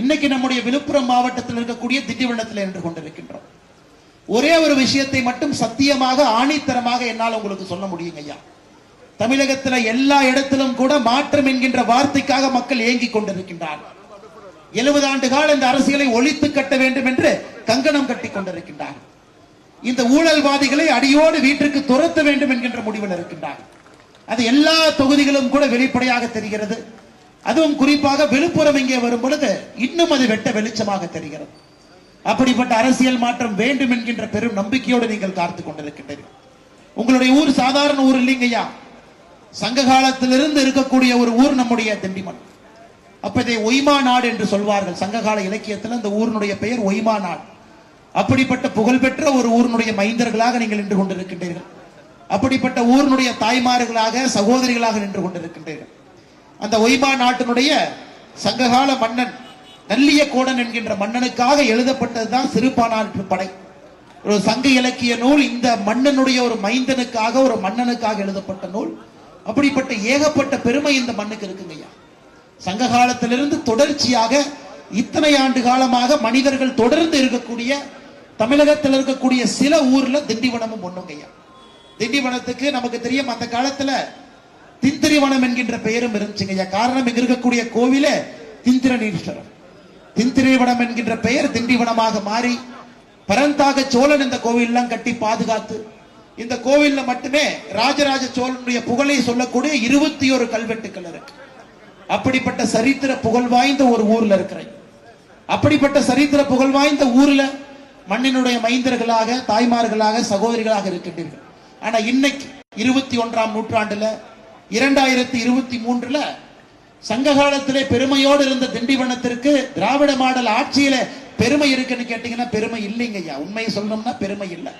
இன்னைக்கு நம்முடைய விழுப்புரம் மாவட்டத்தில் இருக்கக்கூடிய திண்டிவனத்தில் நின்று கொண்டிருக்கின்றோம். ஒரே ஒரு விஷயத்தை மட்டும் சத்தியமாக ஆணித்தரமாக என்னால் உங்களுக்கு சொல்ல முடியுங்க ஐயா. தமிழகத்துல எல்லா இடத்திலும் கூட மாற்றம் என்கின்ற வார்த்தைக்காக மக்கள் ஏங்கிக் கொண்டிருக்கின்றார்கள் எழுபது ஆண்டு கால இந்த அரசியலை ஒழித்து கட்ட வேண்டும் என்று கங்கணம் கட்டிக் கொண்டிருக்கின்றார்கள் இந்த ஊழல்வாதிகளை அடியோடு வீட்டிற்கு துரத்த வேண்டும் என்கின்ற முடிவில் இருக்கின்றார்கள் அது எல்லா தொகுதிகளும் கூட வெளிப்படையாக தெரிகிறது. அதுவும் குறிப்பாக விழுப்புரம் இங்கே வரும் பொழுது இன்னும் அது வெட்ட வெளிச்சமாக தெரிகிறது. அப்படிப்பட்ட அரசியல் மாற்றம் வேண்டும் என்கின்ற பெரும் நம்பிக்கையோடு நீங்கள் காத்துக் கொண்டிருக்கின்றீர்கள். உங்களுடைய ஊர் சாதாரண ஊர் இல்லைங்கய்யா. சங்க காலத்திலிருந்து இருக்கக்கூடிய ஒரு ஊர் நம்முடைய திண்டிமன் அப்ப இதை ஒய்மா நாடு என்று சொல்வார்கள். சங்ககால இலக்கியத்தில் அந்த ஊரினுடைய பெயர் ஒய்மா நாடு. அப்படிப்பட்ட புகழ்பெற்ற ஒரு ஊரினுடைய மைந்தர்களாக நீங்கள் நின்று கொண்டிருக்கின்றீர்கள். அப்படிப்பட்ட ஊரினுடைய தாய்மார்களாக சகோதரிகளாக நின்று கொண்டிருக்கின்றீர்கள். அந்த ஒய்மா நாட்டினுடைய சங்ககால மன்னன் நல்லிய கோடன் என்கின்ற மன்னனுக்காக எழுதப்பட்டதுதான் சிறுபானாற்று படை. ஒரு சங்க இலக்கிய நூல் இந்த மன்னனுடைய ஒரு மைந்தனுக்காக ஒரு மன்னனுக்காக எழுதப்பட்ட நூல். அப்படிப்பட்ட ஏகப்பட்ட பெருமை இந்த மண்ணுக்கு இருக்குங்கய்யா சங்க காலத்திலிருந்து தொடர்ச்சியாக இத்தனை ஆண்டு காலமாக மனிதர்கள் தொடர்ந்து இருக்கக்கூடிய தமிழகத்தில் இருக்கக்கூடிய சில ஊர்ல திண்டிவனமும் ஒண்ணுங்கய்யா திண்டிவனத்துக்கு நமக்கு தெரியும் அந்த காலத்துல திந்திரிவனம் என்கின்ற பெயரும் இருந்துச்சுங்க. ஐயா காரணம் இங்க இருக்கக்கூடிய கோவில திந்திரநீஸ்வரம் திந்திரிவனம் என்கின்ற பெயர் திண்டிவனமாக மாறி பரந்தாக சோழன் இந்த கோவில்லாம் கட்டி பாதுகாத்து இந்த கோவில்ல மட்டுமே ராஜராஜ சோழனுடைய புகழை சொல்லக்கூடிய இருபத்தி ஒரு கல்வெட்டுக்கள் இருக்கு. அப்படிப்பட்ட சரித்திர புகழ் வாய்ந்த ஒரு ஊர்ல இருக்கிறேன். அப்படிப்பட்ட சரித்திர புகழ் வாய்ந்த ஊர்ல மண்ணினுடைய மைந்தர்களாக தாய்மார்களாக சகோதரிகளாக இருக்கின்றீர்கள். ஆனா இன்னைக்கு இருபத்தி ஒன்றாம் நூற்றாண்டுல இரண்டாயிரத்தி இருபத்தி மூன்றுல சங்க காலத்திலே பெருமையோடு இருந்த திண்டிவனத்திற்கு திராவிட மாடல் ஆட்சியில பெருமை இருக்குன்னு கேட்டீங்கன்னா பெருமை இல்லைங்க ஐயா. உண்மையை சொல்லணும்னா பெருமை இல்லை.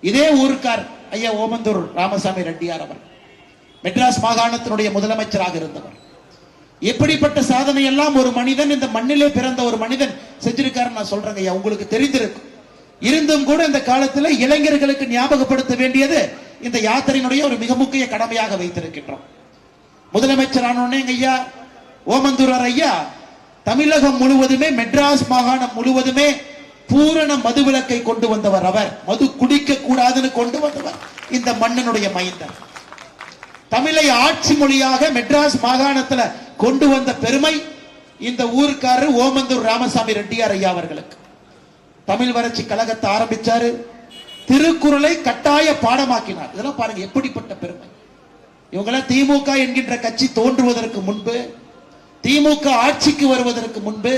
இதே ஊருக்கார் ஐயா ஓமந்தூர் ராமசாமி ரெட்டியார் அவர் மெட்ராஸ் மாகாணத்தினுடைய முதலமைச்சராக இருந்தவர். எப்படிப்பட்ட சாதனை எல்லாம் ஒரு மனிதன் இந்த மண்ணிலே பிறந்த ஒரு மனிதன் செஞ்சிருக்காரு நான் சொல்றேங்க ஐயா. உங்களுக்கு தெரிந்திருக்கும். இருந்தும் கூட இந்த காலத்துல இளைஞர்களுக்கு ஞாபகப்படுத்த வேண்டியது இந்த யாத்திரையினுடைய ஒரு மிக முக்கிய கடமையாக வைத்திருக்கின்றோம். முதலமைச்சரான உடனே ஐயா ஓமந்தூரார் ஐயா தமிழகம் முழுவதுமே மெட்ராஸ் மாகாணம் முழுவதுமே பூரண மதுவிலக்கை கொண்டு வந்தவர் அவர். மது குடிக்க கூடாதுன்னு கொண்டு வந்தவர் இந்த மன்னனுடைய மைந்தன் தமிழை ஆட்சி மொழியாக மெட்ராஸ் மாகாணத்துல கொண்டு வந்த பெருமை இந்த ஊருக்காரர் ஓமந்தூர் ராமசாமி ரெட்டியார் ஐயா அவர்களுக்கு. தமிழ் வறட்சி கழகத்தை ஆரம்பிச்சாரு. திருக்குறளை கட்டாய பாடமாக்கினார். இதெல்லாம் பாருங்க எப்படிப்பட்ட பெருமை. இவங்கெல்லாம் திமுக என்கின்ற கட்சி தோன்றுவதற்கு முன்பு திமுக ஆட்சிக்கு வருவதற்கு முன்பு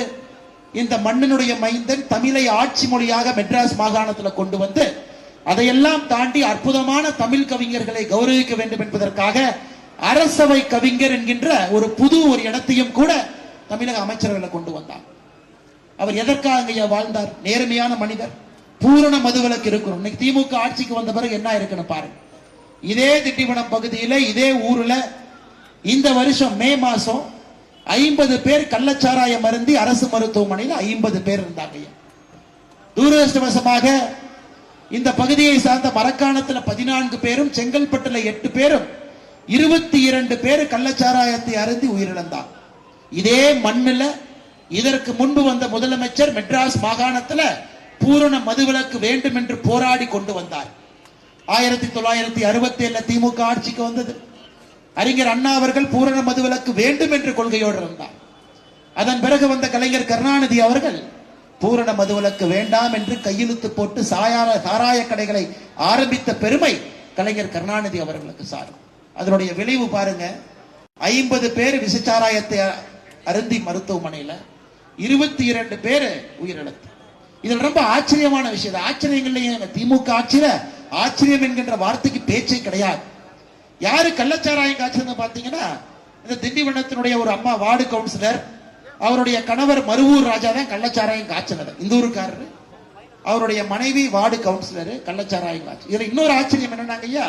இந்த மண்ணினுடைய மைந்தன் தமிழை ஆட்சி மொழியாக மெட்ராஸ் மாகாணத்தில் கொண்டு வந்து அதையெல்லாம் தாண்டி அற்புதமான தமிழ் கவிஞர்களை கௌரவிக்க வேண்டும் என்பதற்காக அரசவை கவிஞர் என்கின்ற ஒரு புது ஒரு இடத்தையும் கூட தமிழக அமைச்சர்களை கொண்டு வந்தார். அவர் எதற்காக வாழ்ந்தார்? நேர்மையான மனிதர். பூரண மதுவிலக்கு இருக்கணும் இன்னைக்கு திமுக ஆட்சிக்கு வந்த பிறகு என்ன இருக்குன்னு பாருங்க. இதே திட்டிவனம் பகுதியில இதே ஊர்ல இந்த வருஷம் மே மாசம் ஐம்பது பேர் கள்ளச்சாராயம் மருந்தி அரசு மருத்துவமனையில் ஐம்பது பேர் இருந்தாங்க துரதிருஷ்டவசமாக இந்த பகுதியை சார்ந்த மரக்காணத்தில் பதினான்கு பேரும் செங்கல்பட்டுல எட்டு பேரும் இருபத்தி இரண்டு பேர் கள்ளச்சாராயத்தை அருந்தி உயிரிழந்தார் இதே மண்ணுல இதற்கு முன்பு வந்த முதலமைச்சர் மெட்ராஸ் மாகாணத்தில் பூரண மதுவிலக்கு வேண்டும் என்று போராடி கொண்டு வந்தார். ஆயிரத்தி தொள்ளாயிரத்தி அறுபத்தி ஏழுல திமுக ஆட்சிக்கு வந்தது. அறிஞர் அண்ணா அவர்கள் பூரண மதுவிலக்கு வேண்டும் என்று கொள்கையோடு இருந்தார். அதன் பிறகு வந்த கலைஞர் கருணாநிதி அவர்கள் பூரண மதுவிலக்கு வேண்டாம் என்று கையெழுத்து போட்டு சாயார சாராய கடைகளை ஆரம்பித்த பெருமை கலைஞர் கருணாநிதி அவர்களுக்கு சாரும். அதனுடைய விளைவு பாருங்க. ஐம்பது பேர் விசச்சாராயத்தை அருந்தி மருத்துவமனையில இருபத்தி இரண்டு பேர் உயிரிழந்தார் இதில் ரொம்ப ஆச்சரியமான விஷயம். இது திமுக ஆட்சியில ஆச்சரியம் என்கின்ற வார்த்தைக்கு பேச்சே கிடையாது. யாரு கள்ளச்சாராயம் காய்ச்சல்னு பாத்தீங்கன்னா இந்த திண்டிவனத்தினுடைய ஒரு அம்மா வார்டு கவுன்சிலர் அவருடைய கணவர் மருவூர் ராஜா தான் கள்ளச்சாராயம் காய்ச்சினர் இந்த ஊருக்காரரு அவருடைய மனைவி வார்டு கவுன்சிலர் கள்ளச்சாராயம் காய்ச்சி. இதுல இன்னொரு ஆச்சரியம் என்னன்னாங்க ஐயா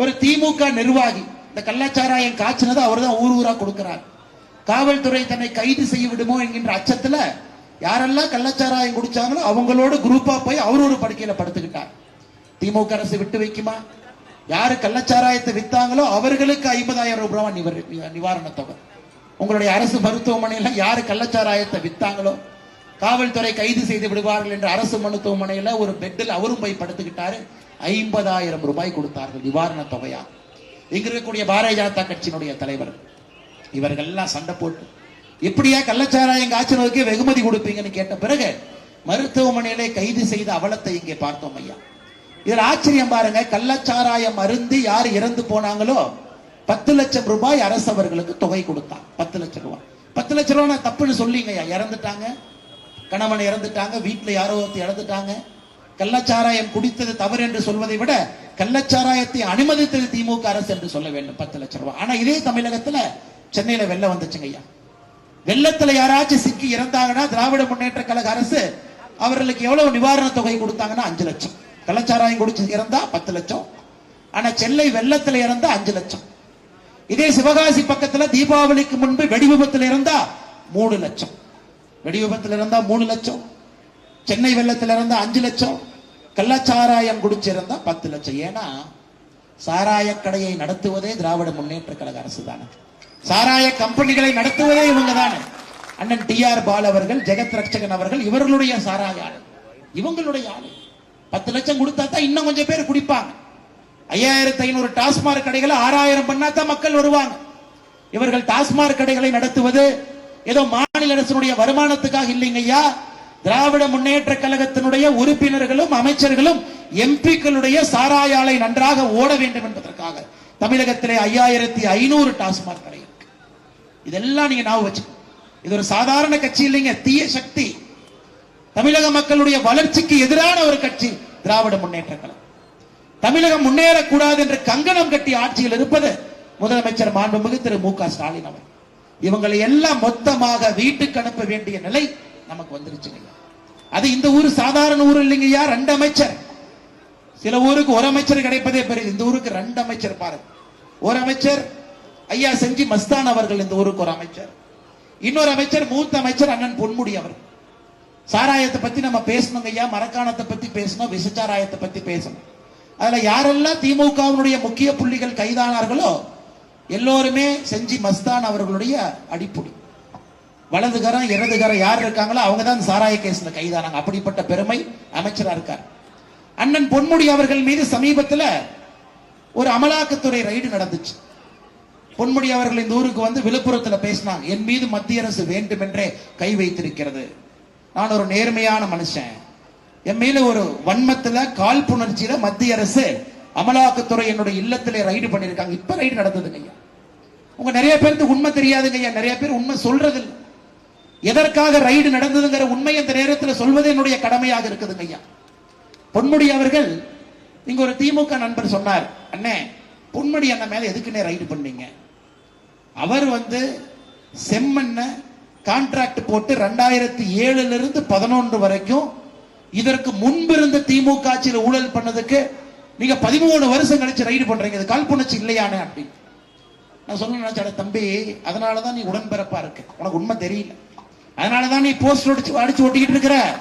ஒரு திமுக நிர்வாகி இந்த கள்ளச்சாராயம் காய்ச்சினது அவர் தான் ஊர் ஊரா கொடுக்கிறார். காவல்துறை தன்னை கைது செய்ய விடுமோ என்கின்ற அச்சத்துல யாரெல்லாம் கள்ளச்சாராயம் குடிச்சாங்களோ அவங்களோட குரூப்பா போய் அவர் ஒரு படுக்கையில படுத்துக்கிட்டார் திமுக அரசு விட்டு வைக்குமா? யாரு கள்ளச்சாராயத்தை வித்தாங்களோ அவர்களுக்கு ஐம்பதாயிரம் ரூபாய் நிவர் நிவாரண தொகை. உங்களுடைய அரசு மருத்துவமனையில யாரு கள்ளச்சாராயத்தை வித்தாங்களோ காவல்துறை கைது செய்து விடுவார்கள் என்று அரசு மருத்துவமனையில ஒரு பெட்டில் அவரும் போய் படுத்துக்கிட்டாரு. ஐம்பதாயிரம் ரூபாய் கொடுத்தார்கள் நிவாரண தொகையா. இங்க இருக்கக்கூடிய பாரதிய ஜனதா கட்சியினுடைய தலைவர். இவர்கள் எல்லாம் சண்டை போட்டு எப்படியா கள்ளச்சாராயம் காய்ச்சலுக்கு வெகுமதி கொடுப்பீங்கன்னு கேட்ட பிறகு மருத்துவமனையிலே கைது செய்த அவலத்தை இங்கே பார்த்தோம் ஐயா. இதில் ஆச்சரியம் பாருங்க கள்ளச்சாராயம் அருந்து யார் இறந்து போனாங்களோ பத்து லட்சம் ரூபாய் அரசு அவர்களுக்கு தொகை கொடுத்தான் பத்து லட்சம் ரூபாய் பத்து லட்சம் ரூபாய் நான் தப்புன்னு சொல்லிங்க ஐயா. இறந்துட்டாங்க. கணவன் இறந்துட்டாங்க. வீட்டுல யாரோ ஒருத்தர் இறந்துட்டாங்க கள்ளச்சாராயம் குடித்தது தவறு என்று சொல்வதை விட கள்ளச்சாராயத்தை அனுமதித்தது திமுக அரசு என்று சொல்ல வேண்டும். பத்து லட்சம் ரூபாய் ஆனா இதே தமிழகத்துல சென்னையில வெளில வந்துச்சுங்க ஐயா. வெள்ளத்துல யாராச்சும் சிக்கி இறந்தாங்கன்னா திராவிட முன்னேற்ற கழக அரசு அவர்களுக்கு எவ்வளவு நிவாரண தொகை கொடுத்தாங்கன்னா அஞ்சு லட்சம். கள்ளச்சாராயம் குடிச்சு இறந்தா பத்து லட்சம். ஆனா சென்னை வெள்ளத்துல இறந்தா அஞ்சு லட்சம். இதே சிவகாசி பக்கத்துல தீபாவளிக்கு முன்பு வெடி விபத்துல இருந்தா மூணு லட்சம். வெடி விபத்துல இருந்தா மூணு லட்சம். சென்னை வெள்ளத்துல இருந்தா அஞ்சு லட்சம். கள்ளச்சாராயம் குடிச்சிருந்தா பத்து லட்சம். ஏன்னா சாராய கடையை நடத்துவதே திராவிட முன்னேற்ற கழக அரசு தானே சாராய கம்பெனிகளை நடத்துவதே இவங்க தானே. அண்ணன் டி ஆர் பால் அவர்கள் ஜெகத் ரட்சகன் அவர்கள் இவர்களுடைய சாராய ஆளு. இவங்களுடைய ஆளு. பத்து லட்சம் கொடுத்தா தான் இன்னும் கொஞ்சம் பேர் குடிப்பாங்க. ஐயாயிரத்தி ஐநூறு டாஸ்மாக் கடைகளை ஆறாயிரம் பண்ணா தான் மக்கள் வருவாங்க. இவர்கள் டாஸ்மாக் கடைகளை நடத்துவது ஏதோ மாநில அரசினுடைய வருமானத்துக்காக இல்லைங்க ஐயா. திராவிட முன்னேற்ற கழகத்தினுடைய உறுப்பினர்களும் அமைச்சர்களும் எம்பிக்களுடைய சாராய ஆலை நன்றாக ஓட வேண்டும் என்பதற்காக தமிழகத்திலே ஐயாயிரத்தி ஐநூறு டாஸ்மாக் கடை இதெல்லாம் நீங்க ஞாபகம் வச்சு இது ஒரு சாதாரண கட்சி இல்லைங்க தீய சக்தி. தமிழக மக்களுடைய வளர்ச்சிக்கு எதிரான ஒரு கட்சி திராவிட முன்னேற்ற கழகம். தமிழகம் முன்னேறக்கூடாது என்று கங்கணம் கட்டி ஆட்சியில் இருப்பது முதலமைச்சர் மாண்புமிகு திரு மு க ஸ்டாலின் அவர் இவங்களை எல்லாம் மொத்தமாக வீட்டுக்கு அனுப்ப வேண்டிய நிலை நமக்கு வந்துருச்சுங்க அது இந்த ஊர் சாதாரண ஊர் இல்லைங்கய்யா ரெண்டு அமைச்சர். சில ஊருக்கு ஒரு அமைச்சர் கிடைப்பதே பெரிய இந்த ஊருக்கு ரெண்டு அமைச்சர் பாருங்க. ஒரு அமைச்சர் ஐயா செஞ்சி மஸ்தான் அவர்கள் இந்த ஊருக்கு ஒரு அமைச்சர். இன்னொரு அமைச்சர் மூத்த அமைச்சர் அண்ணன் பொன்முடி அவர். சாராயத்தை பத்தி நம்ம பேசணுங்க ஐயா மரக்காணத்தை பத்தி பேசணும் விசச்சாராயத்தை பத்தி பேசணும். அதுல யாரெல்லாம் திமுகவினுடைய முக்கிய புள்ளிகள் கைதானார்களோ எல்லோருமே செஞ்சி மஸ்தான் அவர்களுடைய அடிப்புடி. வலதுகரம் இடதுகரம் யார் இருக்காங்களோ அவங்க தான் சாராய கேஸ்ல கைதானாங்க. அப்படிப்பட்ட பெருமை அமைச்சரா இருக்கார். அண்ணன் பொன்முடி அவர்கள் மீது சமீபத்தில் ஒரு அமலாக்கத்துறை ரைடு நடந்துச்சு. பொன்முடி அவர்கள் இந்த ஊருக்கு வந்து விழுப்புரத்தில் பேசினாங்க என் மீது மத்திய அரசு வேண்டுமென்றே கை வைத்திருக்கிறது. நான் ஒரு நேர்மையான மனுஷன். என் மேல ஒரு வன்மத்துல காழ்ப்புணர்ச்சியில மத்திய அரசு அமலாக்கத்துறை என்னுடைய இல்லத்திலே ரைடு பண்ணிருக்காங்க இப்ப ரைடு நடந்ததுங்க ஐயா. உங்க நிறைய பேருக்கு உண்மை தெரியாதுங்க ஐயா. நிறைய பேர் உண்மை சொல்றது எதற்காக ரைடு நடந்ததுங்கிற உண்மை அந்த நேரத்தில் சொல்வது என்னுடைய கடமையாக இருக்குதுங்க ஐயா. பொன்முடி அவர்கள் இங்க ஒரு திமுக நண்பர் சொன்னார் அண்ணே பொன்முடி அண்ணன் மேல எதுக்குன்னே ரைடு பண்ணீங்க? அவர் வந்து செம்மண்ண கான்ட்ராக்ட் போட்டு ரெண்டாயிரத்தி ஏழுல இருந்து பதினொன்று வரைக்கும் இதற்கு முன்பு இருந்த திமுக ஆட்சியில் ஊழல் பண்ணதுக்கு நீங்க பதிமூணு வருஷம் கழிச்சு ரைடு பண்றீங்க. இது கால்புணர்ச்சி இல்லையானே அப்படின்னு நான் சொல்ல நினைச்சட தம்பி அதனாலதான் நீ உடன்பிறப்பா இருக்கு. உனக்கு உண்மை தெரியல. அதனாலதான் நீ போஸ்ட் அடிச்சு அடிச்சு ஒட்டிக்கிட்டு இருக்கிற.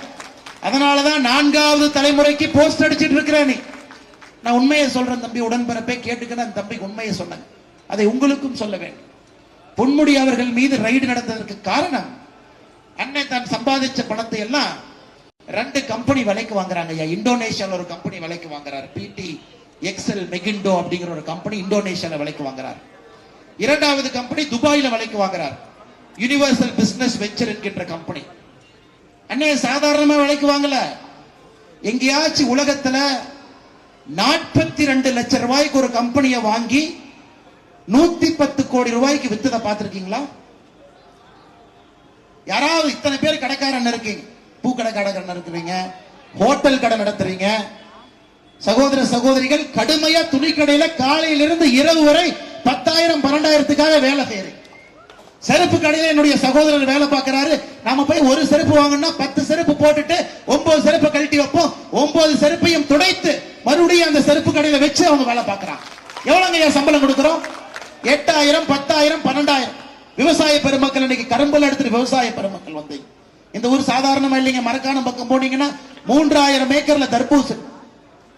அதனாலதான் நான்காவது தலைமுறைக்கு போஸ்ட் அடிச்சிட்டு இருக்கிற நீ. நான் உண்மையை சொல்றேன் தம்பி உடன்பிறப்பே கேட்டுக்கிறேன் அந்த தம்பிக்கு உண்மையை சொன்னேன். அதை உங்களுக்கும் சொல்ல வேண்டும். பொன்முடி அவர்கள் மீது ரைடு நடந்ததற்கு காரணம் அன்னை தான் சம்பாதிச்ச பணத்தை எல்லாம் ரெண்டு கம்பெனி விலைக்கு வாங்குறாங்க ஐயா. இந்தோனேஷியால ஒரு கம்பெனி விலைக்கு வாங்குறாரு. பிடி எக்ஸல் மெகிண்டோ அப்படிங்கிற ஒரு கம்பெனி இந்தோனேஷியால விலைக்கு வாங்குறார். இரண்டாவது கம்பெனி துபாயில விலைக்கு வாங்குறார். யுனிவர்சல் பிசினஸ் வெஞ்சர் என்கின்ற கம்பெனி அன்னைய சாதாரணமா விலைக்கு வாங்கல. எங்கேயாச்சும் உலகத்துல நாற்பத்தி ரெண்டு லட்சம் ரூபாய்க்கு ஒரு கம்பெனியை வாங்கி நூத்தி பத்து கோடி ரூபாய்க்கு வித்ததை பார்த்திருக்கீங்களா? யாராவது இத்தனை பேர் கடைக்காரன் இருக்கீங்க? பூக்கடை கடைக்காரன் இருக்கிறீங்க ஹோட்டல் கடை நடத்துறீங்க. சகோதர சகோதரிகள் கடுமையா துணிக்கடையில காலையிலிருந்து இரவு வரை பத்தாயிரம் பன்னெண்டாயிரத்துக்காக வேலை செய்யறீங்க. செருப்பு கடையில என்னுடைய சகோதரர் வேலை பார்க்கிறாரு. நாம போய் ஒரு செருப்பு வாங்கினா பத்து செருப்பு போட்டுட்டு ஒன்பது செருப்பு கழட்டி வைப்போம். ஒன்பது செருப்பையும் துடைத்து மறுபடியும் அந்த செருப்பு கடையில வச்சு அவங்க வேலை பார்க்கறான் எவ்வளவுங்க சம்பளம் கொடுக்குறோம்? எட்டாயிரம் பத்தாயிரம் பன்னெண்டாயிரம். விவசாய பெருமக்கள் இன்னைக்கு கரும்புல எடுத்துட்டு விவசாய பெருமக்கள் வந்தீங்க இந்த ஊர் சாதாரணமா இல்லைங்க மரக்காணம் பக்கம் போனீங்கன்னா மூன்றாயிரம் ஏக்கர்ல தர்பூசணி.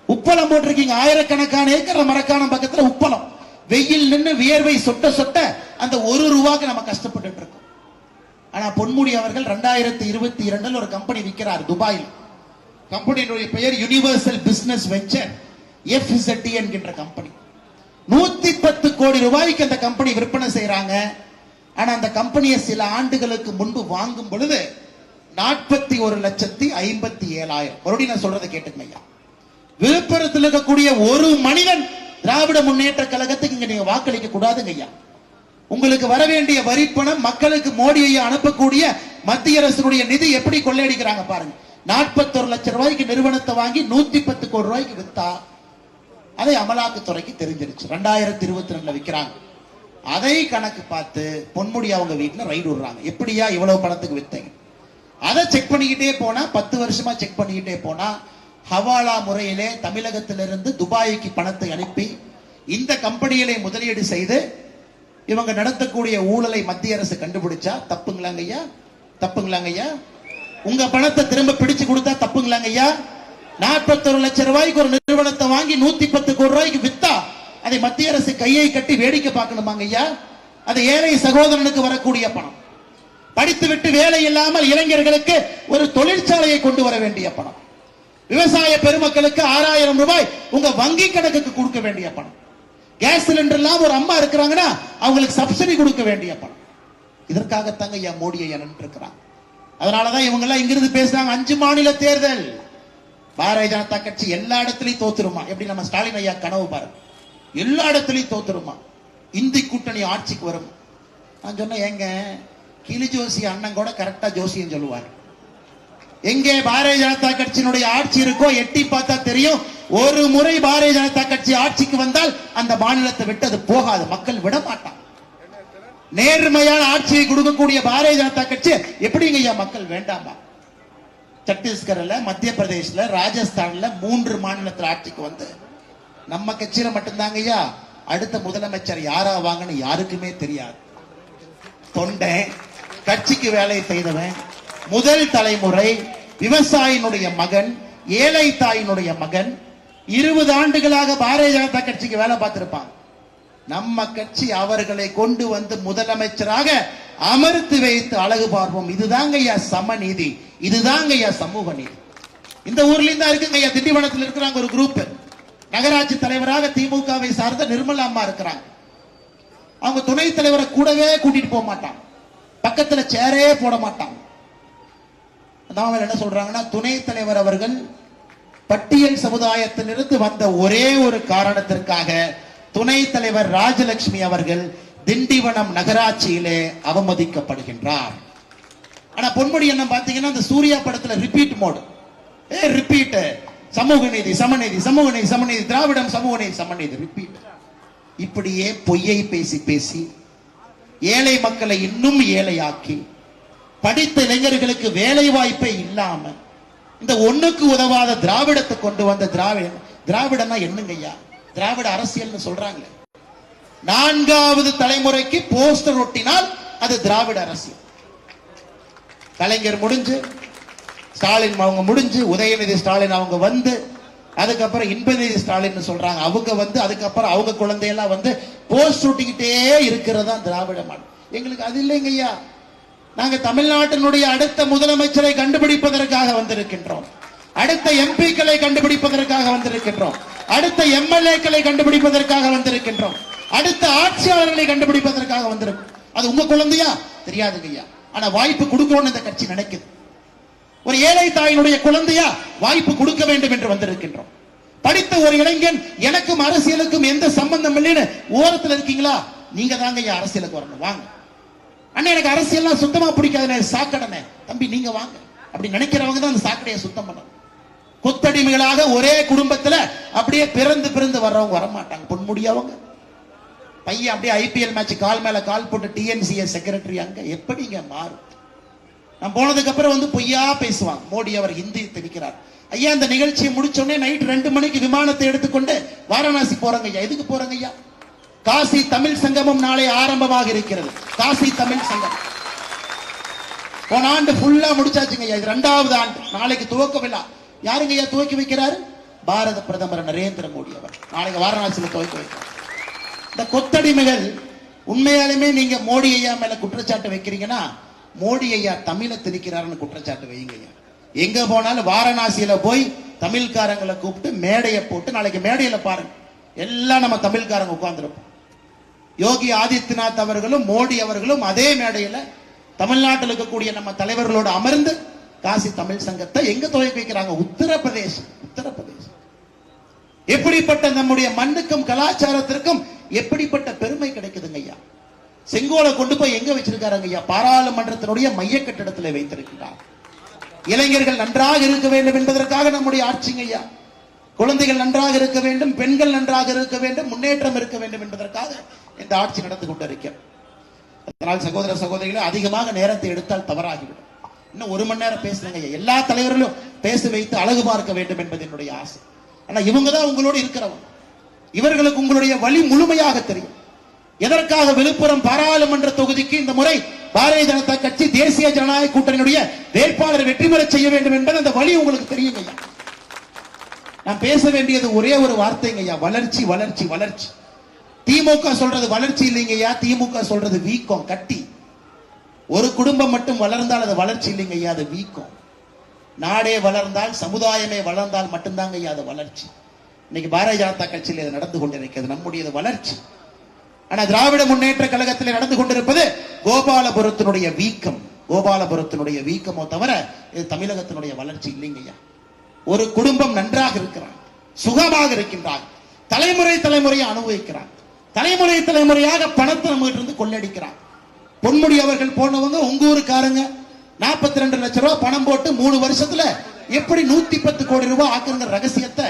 உப்பளம் போட்டிருக்கீங்க ஆயிரக்கணக்கான ஏக்கர்ல மரக்காணம் பக்கத்துல உப்பளம். வெயில் நின்று வியர்வை சொட்ட சொட்ட அந்த ஒரு ரூபாக்கு நம்ம கஷ்டப்பட்டுட்டு இருக்கோம். ஆனா பொன்முடி அவர்கள் ரெண்டாயிரத்தி இருபத்தி இரண்டில் ஒரு கம்பெனி விற்கிறார் துபாயில். கம்பெனியினுடைய பெயர் யுனிவர்சல் பிசினஸ் வெஞ்சர் எஃப்இசட்டி என்கின்ற கம்பெனி நூத்தி பத்து கோடி ரூபாய்க்கு அந்த கம்பெனி விற்பனை செய்யறாங்க ஆனா அந்த கம்பெனியை சில ஆண்டுகளுக்கு முன்பு வாங்கும் பொழுது நாற்பத்தி ஒரு லட்சத்தி ஐம்பத்தி ஏழாயிரம். மறுபடியும் நான் சொல்றதை கேட்டுக்கங்க ஐயா. விழுப்புரத்தில் இருக்கக்கூடிய ஒரு மனிதன் திராவிட முன்னேற்ற கழகத்துக்கு இங்க நீங்க வாக்களிக்க கூடாதுங்க ஐயா. உங்களுக்கு வர வேண்டிய வரிப்பணம் மக்களுக்கு மோடி ஐயா அனுப்பக்கூடிய மத்திய அரசுடைய நிதி எப்படி கொள்ளையடிக்கிறாங்க பாருங்க. நாற்பத்தொரு லட்சம் ரூபாய்க்கு நிறுவனத்தை வாங்கி நூத்தி பத்து கோடி ரூபாய்க்கு வித்தா அதை அமலாக்கத்துறைக்கு தெரிஞ்சிருச்சு. ரெண்டாயிரத்தி இருபத்தி ரெண்டுல விற்கிறாங்க அதை கணக்கு பார்த்து பொன்முடி அவங்க வீட்டில் ரைடு விடுறாங்க. எப்படியா இவ்வளவு பணத்துக்கு வித்தீங்க? அதை செக் பண்ணிக்கிட்டே போனா பத்து வருஷமா செக் பண்ணிக்கிட்டே போனா ஹவாலா முறையிலே தமிழகத்திலிருந்து துபாய்க்கு பணத்தை அனுப்பி இந்த கம்பெனிகளை முதலீடு செய்து இவங்க நடத்தக்கூடிய ஊழலை மத்திய அரசு கண்டுபிடிச்சா தப்புங்களாங்க ஐயா தப்புங்களாங்க ஐயா உங்க பணத்தை திரும்ப பிடிச்சு கொடுத்தா தப்புங்களாங்க ஐயா நாற்பத்தொரு லட்சம் ரூபாய்க்கு ஒரு நிறுவனத்தை வாங்கி நூத்தி பத்து கோடி ரூபாய்க்கு வித்தா அதை மத்திய அரசு கையை கட்டி வேடிக்கை பார்க்கணுமாங்க ஐயா? அது ஏழை சகோதரனுக்கு வரக்கூடிய பணம். படித்துவிட்டு வேலை இல்லாமல் இளைஞர்களுக்கு ஒரு தொழிற்சாலையை கொண்டு வர வேண்டிய பணம். விவசாய பெருமக்களுக்கு ஆறாயிரம் ரூபாய் உங்க வங்கி கணக்குக்கு கொடுக்க வேண்டிய பணம். கேஸ் சிலிண்டர் எல்லாம் ஒரு அம்மா இருக்கிறாங்கன்னா அவங்களுக்கு சப்சிடி கொடுக்க வேண்டிய பணம். இதற்காகத்தாங்க ஐயா மோடி ஐயா நின்று இருக்கிறாங்க அதனாலதான் இவங்க எல்லாம் இங்கிருந்து பேசுறாங்க அஞ்சு மாநில தேர்தல். பாரதிய ஜனதா கட்சி எல்லா இடத்துலயும் தோத்துருமா? எப்படி நம்ம ஸ்டாலின் ஐயா கனவு பாருங்க எல்லா இடத்துலயும் தோத்துருமா? இந்தி கூட்டணி ஆட்சிக்கு வரும்? நான் சொன்னேன் எங்க கிளி ஜோசி அண்ணன் கூட கரெக்டா ஜோசியம் சொல்லுவார். எங்கே பாரதிய ஜனதா கட்சியினுடைய ஆட்சி இருக்கோ எட்டி பார்த்தா தெரியும். ஒரு முறை பாரதிய ஜனதா கட்சி ஆட்சிக்கு வந்தால் அந்த மாநிலத்தை விட்டு அது போகாது. மக்கள் விட மாட்டான் நேர்மையான ஆட்சியை கொடுக்கக்கூடிய பாரதிய ஜனதா கட்சி எப்படிங்க ஐயா மக்கள் வேண்டாமா? சத்தீஸ்கர்ல மத்திய பிரதேஷ்ல ராஜஸ்தான்ல மூன்று மாநிலத்தில் ஆட்சிக்கு வந்து நம்ம கட்சியில மட்டும்தாங்க ஐயா. அடுத்த முதலமைச்சர் யாரா வாங்கன்னு யாருக்குமே தெரியாது. தொண்டை கட்சிக்கு வேலை செய்தவன் முதல் தலைமுறை விவசாயினுடைய மகன் ஏழை தாயினுடைய மகன் இருபது ஆண்டுகளாக பாரதிய ஜனதா கட்சிக்கு வேலை பார்த்திருப்பான். நம்ம கட்சி அவர்களை கொண்டு வந்து முதலமைச்சராக அமர்த்தி வைத்து அழகு பார்ப்போம். இதுதாங்க ஐயா சமநீதி. இதுதாங்க ஐயா சமூக நீதி. இந்த ஊர்ல தான் இருக்குங்க ஐயா. திண்டிவனத்தில் இருக்கிறாங்க ஒரு குரூப் நகராட்சி தலைவராக திமுகவை சார்ந்த நிர்மலா அம்மா இருக்கிறாங்க. அவங்க துணைத் தலைவரை கூடவே கூட்டிட்டு போக மாட்டாங்க. பக்கத்துல சேரே போட மாட்டாங்க. அதான் என்ன சொல்றாங்கன்னா துணைத் தலைவர் அவர்கள் பட்டியல் சமுதாயத்திலிருந்து வந்த ஒரே ஒரு காரணத்திற்காக துணைத் தலைவர் ராஜலட்சுமி அவர்கள் திண்டிவனம் நகராட்சியிலே அவமதிக்கப்படுகின்றார். ஆனா பொன்முடி என்ன பாத்தீங்கன்னா இந்த சூர்யா படத்துல ரிப்பீட் மோடு ஏ ரிப்பீட் சமூக நீதி சமநீதி சமூக நீதி சமநீதி திராவிடம் சமூக நீதி சமநீதி ரிப்பீட் இப்படியே பொய்யை பேசி பேசி ஏழை மக்களை இன்னும் ஏழையாக்கி படித்த இளைஞர்களுக்கு வேலை வாய்ப்பே இல்லாம இந்த ஒண்ணுக்கு உதவாத திராவிடத்தை கொண்டு வந்த திராவிட திராவிடம்னா என்னங்கய்யா திராவிட அரசியல்னு சொல்றாங்களே. நான்காவது தலைமுறைக்கு போஸ்டர் ஒட்டினால் அது திராவிட அரசியல். கலைஞர் முடிஞ்சு ஸ்டாலின் அவங்க முடிஞ்சு உதயநிதி ஸ்டாலின் அவங்க வந்து அதுக்கப்புறம் இன்பநிதி ஸ்டாலின் சொல்றாங்க. அவங்க வந்து அதுக்கப்புறம் அவங்க குழந்தையெல்லாம் வந்து போஸ்ட் சுட்டிக்கிட்டே இருக்கிறது தான் திராவிட மாடல். எங்களுக்கு அது இல்லைங்க ஐயா. நாங்க தமிழ்நாட்டினுடைய அடுத்த முதலமைச்சரை கண்டுபிடிப்பதற்காக வந்திருக்கின்றோம். அடுத்த எம்பிக்களை கண்டுபிடிப்பதற்காக வந்திருக்கின்றோம். அடுத்த எம்எல்ஏக்களை கண்டுபிடிப்பதற்காக வந்திருக்கின்றோம். அடுத்த ஆட்சியாளர்களை கண்டுபிடிப்பதற்காக வந்திருக்கும். அது உங்க குழந்தையா? தெரியாதுங்க ஐயா. ஆனா வாய்ப்பு கொடுக்கணும்னு இந்த கட்சி நினைக்குது. ஒரு ஏழை தாயினுடைய குழந்தையா வாய்ப்பு கொடுக்க வேண்டும் என்று வந்திருக்கின்றோம். படித்த ஒரு இளைஞன் எனக்கும் அரசியலுக்கும் எந்த சம்பந்தம் இல்லைன்னு ஓரத்தில் இருக்கீங்களா? நீங்க தாங்க ஐயா அரசியலுக்கு வரணும். வாங்க. அண்ணா எனக்கு அரசியல்லாம் சுத்தமா பிடிக்காதுண்ணே. சாக்கடனே தம்பி நீங்க வாங்க. அப்படி நினைக்கிறவங்க தான் அந்த சாக்கடையை சுத்தம் பண்ணணும். கொத்தடிமைகளாக ஒரே குடும்பத்துல அப்படியே பிறந்து பிறந்து வர்றவங்க வரமாட்டாங்க. பொன்முடியவங்க பையன் அப்படியே ஐபிஎல் மேட்ச் கால் மேல கால் போட்டு டிஎன்சிஏ செக்ரட்டரி அங்க எப்படிங்க மாறும்? நான் போனதுக்கு அப்புறம் வந்து பொய்யா பேசுவாங்க மோடி அவர் ஹிந்தி திணிக்கிறார் ஐயா இந்த நிகழ்ச்சியை முடிச்ச உடனே நைட் ரெண்டு மணிக்கு விமானத்தை எடுத்துக்கொண்டு வாரணாசி போறாங்க ஐயா. எதுக்கு போறாங்க ஐயா? காசி தமிழ் சங்கமம் நாளை ஆரம்பமாக இருக்கிறது. காசி தமிழ் சங்கம். போன ஆண்டு ஃபுல்லா முடிச்சாச்சுங்க ஐயா. இது ரெண்டாவது ஆண்டு. நாளைக்கு துவக்க விழா. யாருங்க ஐயா துவக்கி வைக்கிறாரு? பாரத பிரதமர் நரேந்திர மோடி அவர். நாளைக்கு வாரணாசியில துவக்கி வைக்கிறார். இந்த கொத்தடிமைகள் உண்மையாலுமே நீங்க மோடி ஐயா மேல குற்றச்சாட்டு வைக்கிறீங்கன்னா மோடி ஐயா தமிழை திணிக்கிறாருன்னு குற்றச்சாட்டு வைங்க ஐயா. எங்க போனாலும் வாரணாசியில போய் தமிழ்காரங்களை கூப்பிட்டு மேடையை போட்டு நாளைக்கு மேடையில பாருங்க. எல்லாம் நம்ம தமிழ்காரங்க உட்கார்ந்துருப்போம். யோகி ஆதித்யநாத் அவர்களும் மோடி அவர்களும் அதே மேடையில தமிழ்நாட்டில் இருக்கக்கூடிய நம்ம தலைவர்களோடு அமர்ந்து காசி தமிழ் சங்கத்தை எங்க துவக்கி வைக்கிறாங்க? உத்தரப்பிரதேசம் உத்தரப்பிரதேசம். எப்படிப்பட்ட நம்முடைய மண்ணுக்கும் கலாச்சாரத்திற்கும் எப்படிப்பட்ட பெருமை கிடைக்குதுங்க ஐயா? செங்கோலை கொண்டு போய் எங்க வச்சிருக்காருங்க ஐயா? பாராளுமன்றத்தினுடைய மைய கட்டிடத்தில் வைத்திருக்கிறார். இளைஞர்கள் நன்றாக இருக்க வேண்டும் என்பதற்காக நம்முடைய ஆட்சிங்க ஐயா. குழந்தைகள் நன்றாக இருக்க வேண்டும் பெண்கள் நன்றாக இருக்க வேண்டும் முன்னேற்றம் இருக்க வேண்டும் என்பதற்காக இந்த ஆட்சி நடந்து கொண்டிருக்கிறது. அதனால் சகோதர சகோதரிகளை அதிகமாக நேரத்தை எடுத்தால் தவறாகிவிடும். இன்னும் ஒரு மணி நேரம் பேசுறேங்க எல்லா தலைவர்களும் பேச வைத்து அழகு பார்க்க வேண்டும் என்பது என்னுடைய ஆசை. ஆனா இவங்க தான் உங்களோடு இருக்கிறவங்க. இவர்களுக்கு உங்களுடைய வழி முழுமையாக தெரியும். எதற்காக விழுப்புரம் பாராளுமன்ற தொகுதிக்கு இந்த முறை பாரதிய ஜனதா கட்சி தேசிய ஜனநாயக கூட்டணியுடைய வேட்பாளர் வெற்றி பெற செய்ய வேண்டும் என்பது அந்த வழி உங்களுக்கு தெரியும் ஐயா. நான் பேச வேண்டியது ஒரே ஒரு வார்த்தைங்க ஐயா. வளர்ச்சி வளர்ச்சி வளர்ச்சி. திமுக சொல்றது வளர்ச்சி இல்லைங்க ஐயா. திமுக சொல்றது வீக்கம் கட்டி. ஒரு குடும்பம் மட்டும் வளர்ந்தால் அது வளர்ச்சி இல்லைங்க ஐயா. அது வீக்கம். நாடே வளர்ந்தால் சமுதாயமே வளர்ந்தால் மட்டும்தாங்க ஐயா அது வளர்ச்சி. இன்னைக்கு பாரதிய ஜனதா கட்சியில் இது நடந்து கொண்டிருக்கிறது நம்முடையது வளர்ச்சி. ஆனா திராவிட முன்னேற்ற கழகத்தில் நடந்து கொண்டிருப்பது கோபாலபுரத்தினுடைய வீக்கம். கோபாலபுரத்தினுடைய வீக்கமோ தவிர இது தமிழகத்தினுடைய வளர்ச்சி இல்லைங்க ஐயா. ஒரு குடும்பம் நன்றாக இருக்கிறான் சுகமாக இருக்கின்றான் தலைமுறை தலைமுறையை அனுபவிக்கிறான் தலைமுறை தலைமுறையாக பணத்தை நம்ம இருந்து கொள்ளடிக்கிறான் பொன்முடி அவர்கள் போனவங்க உங்க ஊருக்காரங்க நாற்பத்தி ரெண்டு லட்சம் ரூபாய் பணம் போட்டு மூணு வருஷத்துல எப்படி நூத்தி பத்து கோடி ரூபாய் ஆக்குங்கிற ரகசியத்தை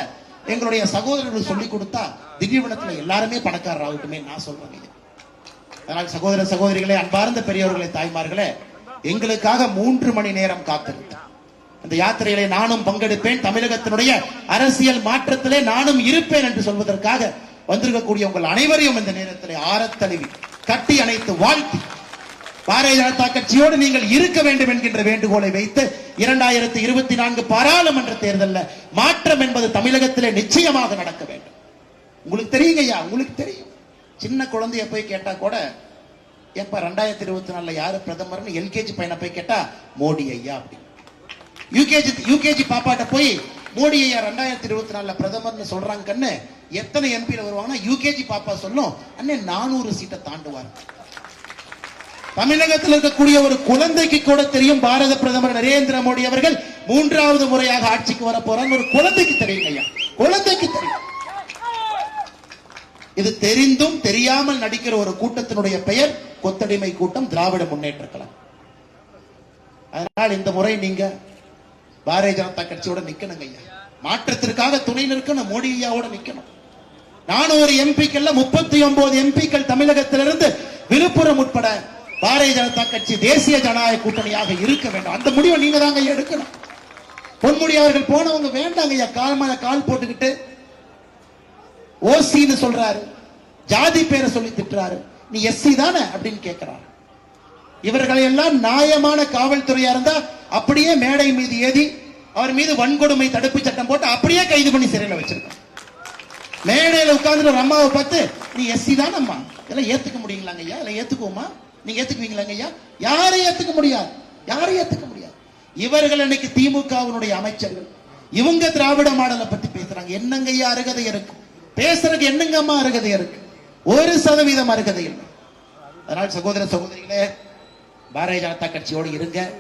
எங்களுடைய சகோதரர்கள் சொல்லி கொடுத்தா திடீர்வனத்துல எல்லாருமே பணக்காரர் ஆகட்டுமே நான் சொல்றேன் அதனால் சகோதர சகோதரிகளே அன்பார்ந்த பெரியவர்களே தாய்மார்களே எங்களுக்காக மூன்று மணி நேரம் காத்திருந்தேன் அந்த யாத்திரையிலே நானும் பங்கெடுப்பேன். தமிழகத்தினுடைய அரசியல் மாற்றத்திலே நானும் இருப்பேன் என்று சொல்வதற்காக வந்திருக்கக்கூடிய உங்கள் அனைவரையும் இந்த நேரத்திலே ஆரத்தழுவி கட்டி அணைத்து வாழ்த்தி பாரதிய ஜனதா கட்சியோடு நீங்கள் இருக்க வேண்டும் என்கின்ற வேண்டுகோளை வைத்து இரண்டாயிரத்தி இருபத்தி நான்கு பாராளுமன்ற தேர்தலில் மாற்றம் என்பது தமிழகத்திலே நிச்சயமாக நடக்க வேண்டும். உங்களுக்கு தெரியுங்க ஐயா உங்களுக்கு தெரியும். சின்ன குழந்தைய போய் கேட்டா கூட எப்ப ரெண்டாயிரத்தி இருபத்தி நாலுல யாரு பிரதமர்னு எல்கேஜி பையனை போய் கேட்டா மோடி ஐயா அப்படின்னு. யூகேஜி யூகேஜி பாப்பாட்ட போய் மோடி ஐயா ரெண்டாயிரத்தி இருபத்தி நாலுல பிரதமர்னு சொல்றாங்க கண்ணு எத்தனை எம்பில வருவாங்கன்னா யூகேஜி பாப்பா சொல்லும் அண்ணே நானூறு சீட்டை தாண்டுவார். தமிழகத்தில் இருக்கக்கூடிய ஒரு குழந்தைக்கு கூட தெரியும் பாரத பிரதமர் நரேந்திர மோடி அவர்கள் மூன்றாவது முறையாக ஆட்சிக்கு வர போறாங்க ஒரு குழந்தைக்கு தெரியும் ஐயா. குழந்தைக்கு தெரியும். இது தெரிந்தும் தெரியாமல் நடிக்கிற ஒரு கூட்டத்தினுடைய பெயர் கொத்தடிமை கூட்டம் திராவிட முன்னேற்ற கழகம். அதனால் இந்த முறை நீங்க பாரதிய ஜனதா கட்சியோட நிக்கணுங்க ஐயா. மாற்றத்திற்காக துணை நிற்கணும் மோடி ஐயாவோட நிக்கணும். நானூறு எம்பிக்கள்ல முப்பத்தி ஒன்பது எம்பிக்கள் தமிழகத்திலிருந்து விழுப்புரம் உட்பட பாரதிய ஜனதா கட்சி தேசிய ஜனநாயக கூட்டணியாக இருக்க வேண்டும். அந்த முடிவை நீங்க தாங்க ஐயா எடுக்கணும். பொன்முடி அவர்கள் போனவங்க வேண்டாங்க ஐயா. கால் மேல கால் போட்டுக்கிட்டு ஓசின்னு சொல்றாரு. ஜாதி பேரை சொல்லி திட்டுறாரு. நீ எஸ்சி தானே அப்படின்னு கேட்கிறாரு இவர்களை எல்லாம் நியாயமான காவல்துறையா இருந்தா அப்படியே மேடை மீது ஏதி அவர் மீது வன்கொடுமை தடுப்பு சட்டம் போட்டு அப்படியே கைது பண்ணி சிறையில் வச்சிருக்கோம் மேடையில உட்கார்ந்து ஒரு அம்மாவை பார்த்து நீ எஸ்சி தானம்மா? அம்மா இதெல்லாம் ஏத்துக்க முடியுங்களாங்க ஐயா? இல்லை ஏத்துக்குவோமா? நீங்க ஏத்துக்குவீங்களாங்க ஐயா? யாரையும் ஏத்துக்க முடியாது. யாரையும் ஏத்துக்க முடியாது. இவர்கள் இன்னைக்கு திமுகவினுடைய அமைச்சர்கள். இவங்க திராவிட மாடலை பத்தி பேசுறாங்க. என்னங்க ஐயா அருகதை இருக்கும் பேசுறதுக்கு என்னங்கம்மா அருகதை இருக்கு? ஒரு சதவீதம் அருகதை இல்லை. அதனால் சகோதர சகோதரிகளே பாரதிய ஜனதா கட்சியோடு இருங்க.